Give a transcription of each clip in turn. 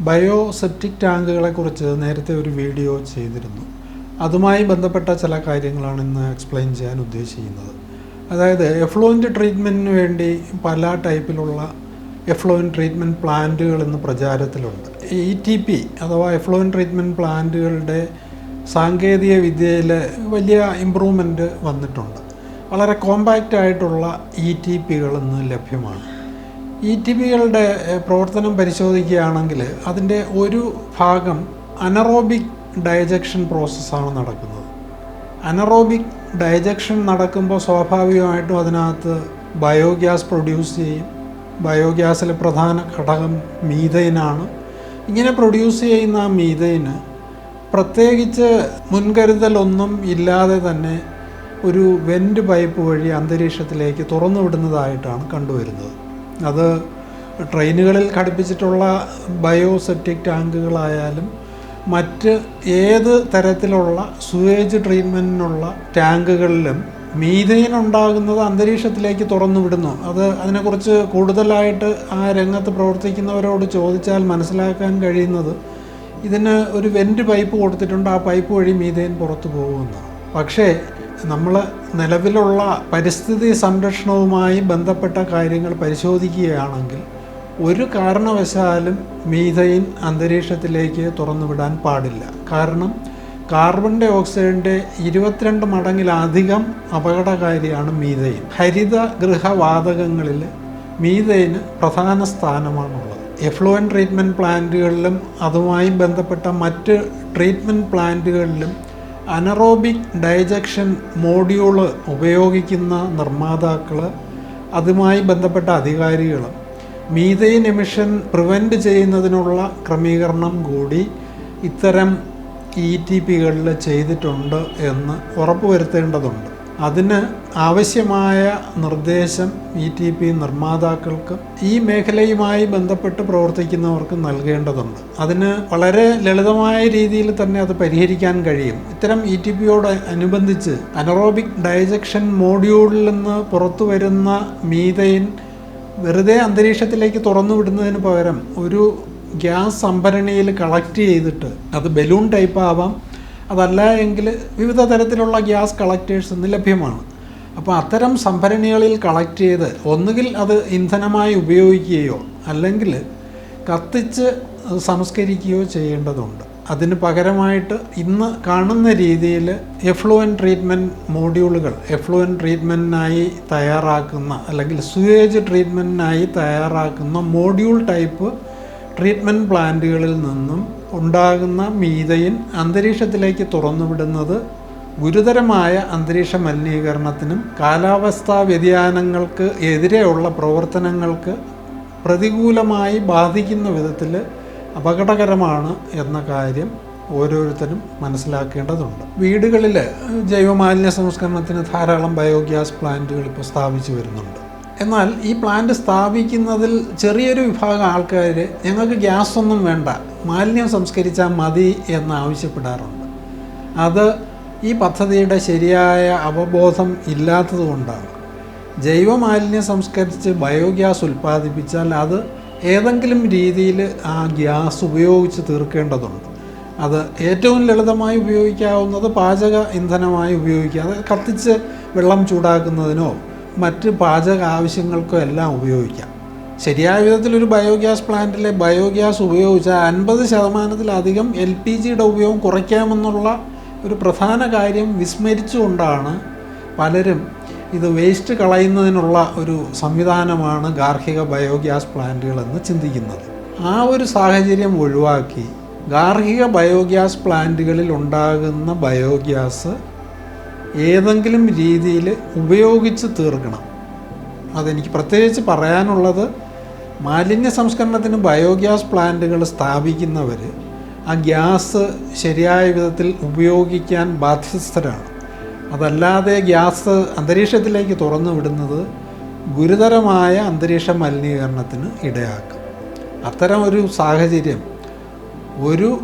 Bio septic ടാങ്കുകളെ കുറിച്ച് നേരത്തെ ഒരു വീഡിയോ ചെയ്തിരുന്നു. അതുമായി ബന്ധപ്പെട്ട ചില കാര്യങ്ങളാണ് ഇന്ന് എക്സ്പ്ലെയിൻ ചെയ്യാൻ ഉദ്ദേശിക്കുന്നത്. അതായത് എഫ്ലോയിന്റ് ട്രീറ്റ്മെന്റിന് വേണ്ടി പല ടൈപ്പിലുള്ള എഫ്ലോയിൻ ട്രീറ്റ്മെന്റ് പ്ലാന്റുകൾ ഇന്ന് പ്രചാരത്തിലുണ്ട്. ഇ ടി പി അഥവാ എഫ്ലോയിൻ ട്രീറ്റ്മെന്റ് പ്ലാന്റുകളുടെ സാങ്കേതിക വിദ്യയിൽ വലിയ ഇമ്പ്രൂവ്മെന്റ് വന്നിട്ടുണ്ട്. വളരെ കോമ്പാക്റ്റ് ആയിട്ടുള്ള ഇ ടി പികൾ ഇന്ന് ലഭ്യമാണ്. ഇ ടി പികളുടെ പ്രവർത്തനം പരിശോധിക്കുകയാണെങ്കിൽ അതിന്റെ ഒരു ഭാഗം അനറോബിക് ഡയജക്ഷൻ പ്രോസസ്സാണ് നടക്കുന്നത്. അനറോബിക് ഡയജക്ഷൻ നടക്കുമ്പോൾ സ്വാഭാവികമായിട്ടും അതിനകത്ത് ബയോഗ്യാസ് പ്രൊഡ്യൂസ് ചെയ്യും. ബയോഗ്യാസിലെ പ്രധാന ഘടകം മീതൈനാണ് ഇങ്ങനെ പ്രൊഡ്യൂസ് ചെയ്യുന്ന ആ മീതൈന് പ്രത്യേകിച്ച് മുൻകരുതലൊന്നും ഇല്ലാതെ തന്നെ ഒരു വെന്റ് പൈപ്പ് വഴി അന്തരീക്ഷത്തിലേക്ക് തുറന്നു വിടുന്നതായിട്ടാണ് കണ്ടുവരുന്നത്. അത് ട്രെയിനുകളിൽ ഘടിപ്പിച്ചിട്ടുള്ള ബയോസെപ്റ്റിക് ടാങ്കുകളായാലും മറ്റ് ഏത് തരത്തിലുള്ള സുവേജ് ട്രീറ്റ്മെന്റിനുള്ള ടാങ്കുകളിലും മീഥെയിൻ ഉണ്ടാകുന്നത് അന്തരീക്ഷത്തിലേക്ക് തുറന്നു വിടുന്നു അത് അതിനെക്കുറിച്ച് കൂടുതലായിട്ട് ആ രംഗത്ത് പ്രവർത്തിക്കുന്നവരോട് ചോദിച്ചാൽ മനസ്സിലാക്കാൻ കഴിയുന്നത് ഇതിന് ഒരു വെന്റ് പൈപ്പ് കൊടുത്തിട്ടുണ്ട്. ആ പൈപ്പ് വഴി മീഥെയിൻ പുറത്തു പോകുമെന്നാണ് പക്ഷേ നമ്മൾ നിലവിലുള്ള പരിസ്ഥിതി സംരക്ഷണവുമായി ബന്ധപ്പെട്ട കാര്യങ്ങൾ പരിശോധിക്കുകയാണെങ്കിൽ ഒരു കാരണവശാലും മീഥൈൻ അന്തരീക്ഷത്തിലേക്ക് തുറന്നുവിടാൻ പാടില്ല. കാരണം കാർബൺ ഡൈ ഓക്സൈഡിന്റെ ഇരുപത്തിരണ്ട് മടങ്ങിലധികം അപകടകാരിയാണ് മീഥൈൻ. ഹരിത ഗൃഹവാതകങ്ങളിൽ മീഥൈന് പ്രധാന സ്ഥാനമാണുള്ളത്. എഫ്ലുവൻ ട്രീറ്റ്മെന്റ് പ്ലാന്റുകളിലും അതുമായി ബന്ധപ്പെട്ട മറ്റ് ട്രീറ്റ്മെന്റ് പ്ലാന്റുകളിലും അനറോബിക് ഡൈജക്ഷൻ മോഡ്യൂൾ ഉപയോഗിക്കുന്ന നിർമ്മാതാക്കൾ അതുമായി ബന്ധപ്പെട്ട അധികാരികൾ മീതൈൻ എമിഷൻ പ്രിവെന്റ് ചെയ്യുന്നതിനുള്ള ക്രമീകരണം കൂടി ഇത്തരം ഇ ടി പികളിൽ ചെയ്തിട്ടുണ്ട് എന്ന് ഉറപ്പുവരുത്തേണ്ടതുണ്ട്. അതിന് ആവശ്യമായ നിർദ്ദേശം ഇ ടി പി നിർമ്മാതാക്കൾക്കും ഈ മേഖലയുമായി ബന്ധപ്പെട്ട് പ്രവർത്തിക്കുന്നവർക്ക് നൽകേണ്ടതുണ്ട്. അതിന് വളരെ ലളിതമായ രീതിയിൽ തന്നെ അത് പരിഹരിക്കാൻ കഴിയും. ഇത്തരം ഇ ടി പിയോട് അനുബന്ധിച്ച് അനറോബിക് ഡൈജക്ഷൻ മോഡ്യൂളിൽ നിന്ന് പുറത്തു വരുന്ന മീതൈൻ വെറുതെ അന്തരീക്ഷത്തിലേക്ക് തുറന്നു വിടുന്നതിന് പകരം ഒരു ഗ്യാസ് സംഭരണിയിൽ കളക്ട് ചെയ്തിട്ട് അത് ബലൂൺ ടൈപ്പ് ആവാം അതല്ല എങ്കിൽ വിവിധ തരത്തിലുള്ള ഗ്യാസ് കളക്ടേഴ്സ് ഇന്ന് ലഭ്യമാണ്. അപ്പോൾ അത്തരം സംഭരണികളിൽ കളക്ട് ചെയ്ത് ഒന്നുകിൽ അത് ഇന്ധനമായി ഉപയോഗിക്കുകയോ അല്ലെങ്കിൽ കത്തിച്ച് സംസ്കരിക്കുകയോ ചെയ്യേണ്ടതുണ്ട്. അതിന് പകരമായിട്ട് ഇന്ന് കാണുന്ന രീതിയിൽ എഫ്ലുവൻ ട്രീറ്റ്മെന്റ് മോഡ്യൂളുകൾ എഫ്ലുവൻ ട്രീറ്റ്മെന്റിനായി തയ്യാറാക്കുന്ന അല്ലെങ്കിൽ സുവേജ് ട്രീറ്റ്മെന്റിനായി തയ്യാറാക്കുന്ന മോഡ്യൂൾ ടൈപ്പ് ട്രീറ്റ്മെന്റ് പ്ലാന്റുകളിൽ നിന്നും ഉണ്ടാകുന്ന മീതയിൻ അന്തരീക്ഷത്തിലേക്ക് തുറന്നുവിടുന്നത് ഗുരുതരമായ അന്തരീക്ഷ മലിനീകരണത്തിനും കാലാവസ്ഥാ വ്യതിയാനങ്ങൾക്ക് എതിരെയുള്ള പ്രവർത്തനങ്ങൾക്ക് പ്രതികൂലമായി ബാധിക്കുന്ന വിധത്തിൽ അപകടകരമാണ് എന്ന കാര്യം ഓരോരുത്തരും മനസ്സിലാക്കേണ്ടതുണ്ട്. വീടുകളിൽ ജൈവമാലിന്യ സംസ്കരണത്തിന് ധാരാളം ബയോഗ്യാസ് പ്ലാന്റുകൾ ഇപ്പോൾ സ്ഥാപിച്ചു വരുന്നുണ്ട്. എന്നാൽ ഈ പ്ലാന്റ് സ്ഥാപിക്കുന്നതിൽ ചെറിയൊരു വിഭാഗം ആൾക്കാർ ഞങ്ങൾക്ക് ഗ്യാസ് ഒന്നും വേണ്ട മാലിന്യം സംസ്കരിച്ചാൽ മതി എന്ന് ആവശ്യപ്പെടാറുണ്ട്. അത് ഈ പദ്ധതിയുടെ ശരിയായ അവബോധം ഇല്ലാത്തതുകൊണ്ടാണ് ജൈവമാലിന്യം സംസ്കരിച്ച് ബയോഗ്യാസ് ഉൽപ്പാദിപ്പിച്ചാൽ അത് ഏതെങ്കിലും രീതിയിൽ ആ ഗ്യാസ് ഉപയോഗിച്ച് തീർക്കേണ്ടതുണ്ട്. അത് ഏറ്റവും ലളിതമായി ഉപയോഗിക്കാവുന്നത് പാചക ഇന്ധനമായി ഉപയോഗിക്കുക അത് കത്തിച്ച് വെള്ളം ചൂടാക്കുന്നതിനോ മറ്റ് പാചക ആവശ്യങ്ങൾക്കോ എല്ലാം ഉപയോഗിക്കാം. ശരിയായ വിധത്തിൽ ഒരു ബയോഗ്യാസ് പ്ലാന്റിലെ ബയോഗ്യാസ് ഉപയോഗിച്ചാൽ അൻപത് ശതമാനത്തിലധികം എൽ പി ജിയുടെ ഉപയോഗം കുറയ്ക്കാമെന്നുള്ള ഒരു പ്രധാന കാര്യം വിസ്മരിച്ചുകൊണ്ടാണ് പലരും ഇത് വേസ്റ്റ് കളയുന്നതിനുള്ള ഒരു സംവിധാനമാണ് ഗാർഹിക ബയോഗ്യാസ് പ്ലാന്റുകൾ എന്ന് ചിന്തിക്കുന്നത്. ആ ഒരു സാഹചര്യം ഒഴിവാക്കി ഗാർഹിക ബയോഗ്യാസ് പ്ലാന്റുകളിൽ ഉണ്ടാകുന്ന ബയോഗ്യാസ് ഏതെങ്കിലും രീതിയിൽ ഉപയോഗിച്ച് തീർക്കണം. അതെനിക്ക് പ്രത്യേകിച്ച് പറയാനുള്ളത് മാലിന്യ സംസ്കരണത്തിന് ബയോഗ്യാസ് പ്ലാന്റുകൾ സ്ഥാപിക്കുന്നവർ ആ ഗ്യാസ് ശരിയായ വിധത്തിൽ ഉപയോഗിക്കാൻ ബാധ്യസ്ഥരാണ്. അതല്ലാതെ ഗ്യാസ് അന്തരീക്ഷത്തിലേക്ക് തുറന്നു വിടുന്നത് ഗുരുതരമായ അന്തരീക്ഷ മലിനീകരണത്തിന് ഇടയാക്കും. അത്തരം ഒരു സാഹചര്യം ഒരു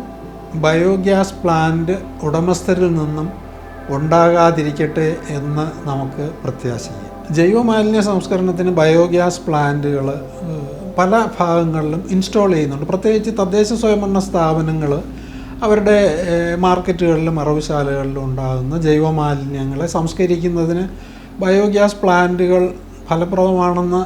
ബയോഗ്യാസ് പ്ലാന്റ് ഉടമസ്ഥരിൽ നിന്നും ഉണ്ടാകാതിരിക്കട്ടെ എന്ന് നമുക്ക് പ്രത്യാശിക്കാം. ജൈവമാലിന്യ സംസ്കരണത്തിന് ബയോഗ്യാസ് പ്ലാന്റുകൾ പല ഭാഗങ്ങളിലും ഇൻസ്റ്റാൾ ചെയ്യുന്നുണ്ട്. പ്രത്യേകിച്ച് തദ്ദേശ സ്വയംഭരണ സ്ഥാപനങ്ങൾ അവരുടെ മാർക്കറ്റുകളിലും അറവുശാലകളിലും ഉണ്ടാകുന്ന ജൈവമാലിന്യങ്ങളെ സംസ്കരിക്കുന്നതിന് ബയോഗ്യാസ് പ്ലാന്റുകൾ ഫലപ്രദമാണെന്ന്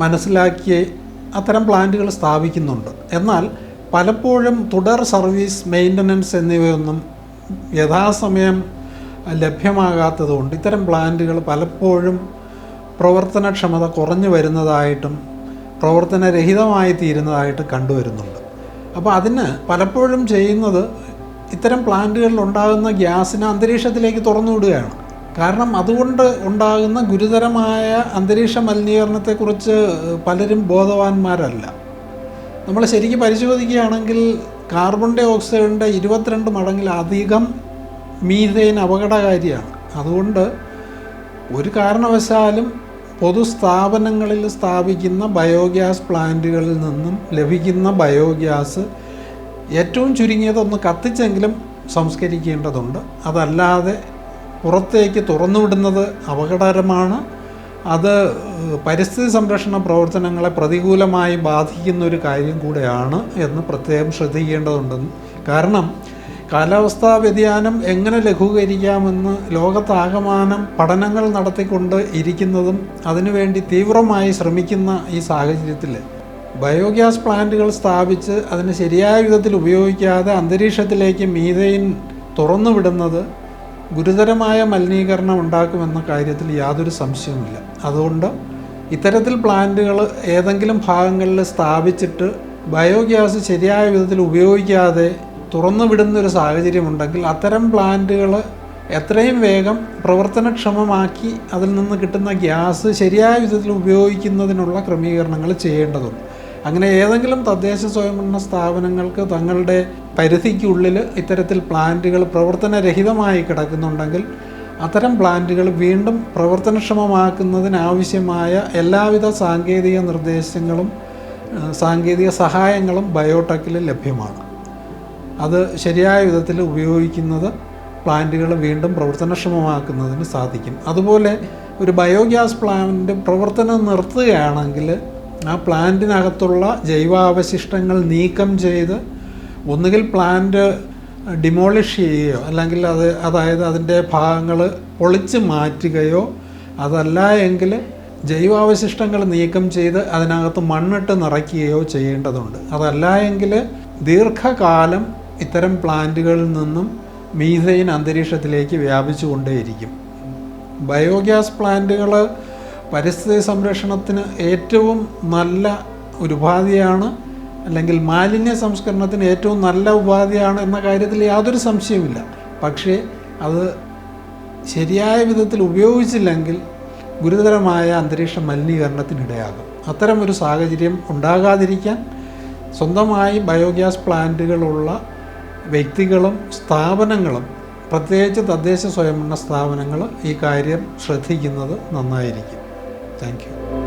മനസ്സിലാക്കി അത്തരം പ്ലാന്റുകൾ സ്ഥാപിക്കുന്നുണ്ട്. എന്നാൽ പലപ്പോഴും തുടർ സർവീസ് മെയിന്റനൻസ് എന്നിവയൊന്നും യഥാസമയം ലഭ്യമാകാത്തതുകൊണ്ട് ഇത്തരം പ്ലാന്റുകൾ പലപ്പോഴും പ്രവർത്തനക്ഷമത കുറഞ്ഞു വരുന്നതായിട്ടും പ്രവർത്തനരഹിതമായി തീരുന്നതായിട്ട് കണ്ടുവരുന്നുണ്ട്. അപ്പോൾ അതിന് പലപ്പോഴും ചെയ്യുന്നത് ഇത്തരം പ്ലാന്റുകളിൽ ഉണ്ടാകുന്ന ഗ്യാസിനെ അന്തരീക്ഷത്തിലേക്ക് തുറന്നു വിടുകയാണ്. കാരണം അതുകൊണ്ട് ഉണ്ടാകുന്ന ഗുരുതരമായ അന്തരീക്ഷ മലിനീകരണത്തെക്കുറിച്ച് പലരും ബോധവാന്മാരല്ല. നമ്മൾ ശരിക്കും പരിശോധിക്കുകയാണെങ്കിൽ കാർബൺ ഡൈ ഓക്സൈഡിന്റെ ഇരുപത്തിരണ്ട് മടങ്ങിലധികം മീഥേൻ അപകടകാരിയാണ് അതുകൊണ്ട് ഒരു കാരണവശാലും പൊതുസ്ഥാപനങ്ങളിൽ സ്ഥാപിക്കുന്ന ബയോഗ്യാസ് പ്ലാന്റുകളിൽ നിന്നും ലഭിക്കുന്ന ബയോഗ്യാസ് ഏറ്റവും ചുരുങ്ങിയതൊന്ന് കത്തിച്ചെങ്കിലും സംസ്കരിക്കേണ്ടതുണ്ട്. അതല്ലാതെ പുറത്തേക്ക് തുറന്നുവിടുന്നത് അപകടകരമാണ്. അത് പരിസ്ഥിതി സംരക്ഷണ പ്രവർത്തനങ്ങളെ പ്രതികൂലമായി ബാധിക്കുന്ന ഒരു കാര്യം കൂടെയാണ് എന്ന് പ്രത്യേകം ശ്രദ്ധിക്കേണ്ടതുണ്ടെന്ന് കാരണം കാലാവസ്ഥാ വ്യതിയാനം എങ്ങനെ ലഘൂകരിക്കാമെന്ന് ലോകത്താകമാനം പഠനങ്ങൾ നടത്തിക്കൊണ്ട് ഇരിക്കുന്നതും അതിനുവേണ്ടി തീവ്രമായി ശ്രമിക്കുന്ന ഈ സാഹചര്യത്തിൽ ബയോഗ്യാസ് പ്ലാന്റുകൾ സ്ഥാപിച്ച് അതിന് ശരിയായ വിധത്തിൽ ഉപയോഗിക്കാതെ അന്തരീക്ഷത്തിലേക്ക് മീതയിൻ തുറന്നുവിടുന്നത് ഗുരുതരമായ മലിനീകരണം ഉണ്ടാക്കുമെന്ന കാര്യത്തിൽ യാതൊരു സംശയവുമില്ല. അതുകൊണ്ട് ഇത്തരത്തിൽ പ്ലാന്റുകൾ ഏതെങ്കിലും ഭാഗങ്ങളിൽ സ്ഥാപിച്ചിട്ട് ബയോഗ്യാസ് ശരിയായ വിധത്തിൽ ഉപയോഗിക്കാതെ തുറന്നു വിടുന്ന ഒരു സാഹചര്യം ഉണ്ടെങ്കിൽ അത്തരം പ്ലാന്റുകൾ എത്രയും വേഗം പ്രവർത്തനക്ഷമമാക്കി അതിൽ നിന്ന് കിട്ടുന്ന ഗ്യാസ് ശരിയായ വിധത്തിൽ ഉപയോഗിക്കുന്നതിനുള്ള ക്രമീകരണങ്ങൾ ചെയ്യേണ്ടതുണ്ട്. അങ്ങനെ ഏതെങ്കിലും തദ്ദേശ സ്വയംഭരണ സ്ഥാപനങ്ങൾക്ക് തങ്ങളുടെ പരിധിക്കുള്ളിൽ ഇത്തരത്തിൽ പ്ലാന്റുകൾ പ്രവർത്തനരഹിതമായി കിടക്കുന്നുണ്ടെങ്കിൽ അത്തരം പ്ലാന്റുകൾ വീണ്ടും പ്രവർത്തനക്ഷമമാക്കുന്നതിനാവശ്യമായ എല്ലാവിധ സാങ്കേതിക നിർദ്ദേശങ്ങളും സാങ്കേതിക സഹായങ്ങളും ബയോടെക്കിൽ ലഭ്യമാണ്. അത് ശരിയായ വിധത്തിൽ ഉപയോഗിക്കുന്നത് പ്ലാന്റുകൾ വീണ്ടും പ്രവർത്തനക്ഷമമാക്കുന്നതിന് സാധിക്കും. അതുപോലെ ഒരു ബയോഗ്യാസ് പ്ലാന്റ് പ്രവർത്തനം നിർത്തുകയാണെങ്കിൽ ആ പ്ലാന്റിനകത്തുള്ള ജൈവാവശിഷ്ടങ്ങൾ നീക്കം ചെയ്ത് ഒന്നുകിൽ പ്ലാന്റ് ഡിമോളിഷ് ചെയ്യുകയോ അല്ലെങ്കിൽ അത് അതായത് അതിന്റെ ഭാഗങ്ങൾ പൊളിച്ച് മാറ്റുകയോ അതല്ല എങ്കിൽ ജൈവാവശിഷ്ടങ്ങൾ നീക്കം ചെയ്ത് അതിനകത്ത് മണ്ണിട്ട് നിറയ്ക്കുകയോ ചെയ്യേണ്ടതുണ്ട്. അതല്ല എങ്കിൽ ദീർഘകാലം ഇത്തരം പ്ലാന്റുകളിൽ നിന്നും മീഥൈൻ അന്തരീക്ഷത്തിലേക്ക് വ്യാപിച്ചു കൊണ്ടേയിരിക്കും ബയോഗ്യാസ് പ്ലാന്റുകൾ പരിസ്ഥിതി സംരക്ഷണത്തിന് ഏറ്റവും നല്ല ഒരു ഉപാധിയാണ് അല്ലെങ്കിൽ മാലിന്യ സംസ്കരണത്തിന് ഏറ്റവും നല്ല ഉപാധിയാണ് എന്ന കാര്യത്തിൽ യാതൊരു സംശയവുമില്ല. പക്ഷേ അത് ശരിയായ വിധത്തിൽ ഉപയോഗിച്ചില്ലെങ്കിൽ ഗുരുതരമായ അന്തരീക്ഷ മലിനീകരണത്തിനിടയാകും. അത്തരമൊരു സാഹചര്യം ഉണ്ടാകാതിരിക്കാൻ സ്വന്തമായി ബയോഗ്യാസ് പ്ലാന്റുകളുള്ള വ്യക്തികളും സ്ഥാപനങ്ങളും പ്രത്യേകിച്ച് തദ്ദേശ സ്വയംഭരണ സ്ഥാപനങ്ങൾ ഈ കാര്യം ശ്രദ്ധിക്കുന്നത് നന്നായിരിക്കും. താങ്ക്